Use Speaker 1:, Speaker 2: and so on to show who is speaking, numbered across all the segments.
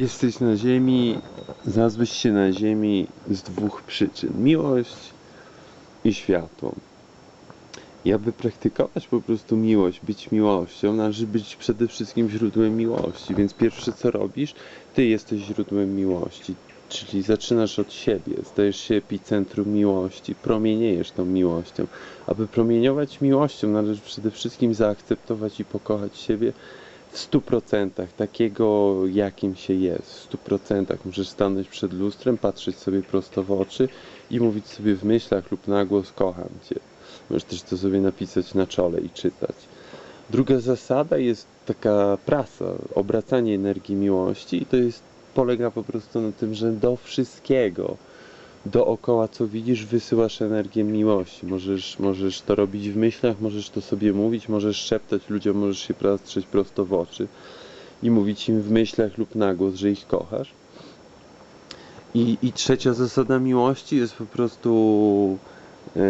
Speaker 1: Jesteś na ziemi, znalazłeś się na ziemi z dwóch przyczyn. Miłość i światło. I aby praktykować po prostu miłość, być miłością, należy być przede wszystkim źródłem miłości. Więc pierwsze co robisz, ty jesteś źródłem miłości. Czyli zaczynasz od siebie, stajesz się epicentrum miłości, promieniejesz tą miłością. Aby promieniować miłością, należy przede wszystkim zaakceptować i pokochać siebie w stu procentach, takiego jakim się jest. W stu procentach możesz stanąć przed lustrem, patrzeć sobie prosto w oczy i mówić sobie w myślach lub na głos kocham Cię. Możesz też to sobie napisać na czole i czytać. Druga zasada jest taka prasa, obracanie energii miłości i to jest, polega po prostu na tym, że do wszystkiego dookoła co widzisz wysyłasz energię miłości. Możesz, możesz to robić w myślach, możesz to sobie mówić, możesz szeptać ludziom, możesz się patrzeć prosto w oczy i mówić im w myślach lub na głos, że ich kochasz. I, i trzecia zasada miłości jest po prostu e,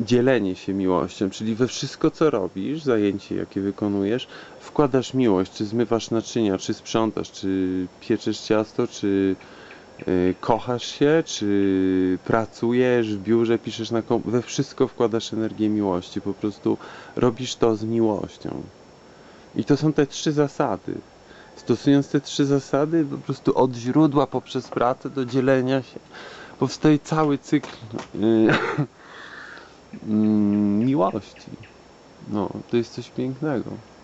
Speaker 1: dzielenie się miłością, czyli we wszystko co robisz, zajęcie jakie wykonujesz, wkładasz miłość, czy zmywasz naczynia, czy sprzątasz, czy pieczesz ciasto, czy kochasz się, czy pracujesz w biurze, piszesz na kom... we wszystko wkładasz energię miłości, po prostu robisz to z miłością. I to są te trzy zasady. Stosując te trzy zasady, po prostu od źródła poprzez pracę do dzielenia się, powstaje cały cykl y, mm, miłości. No, to jest coś pięknego.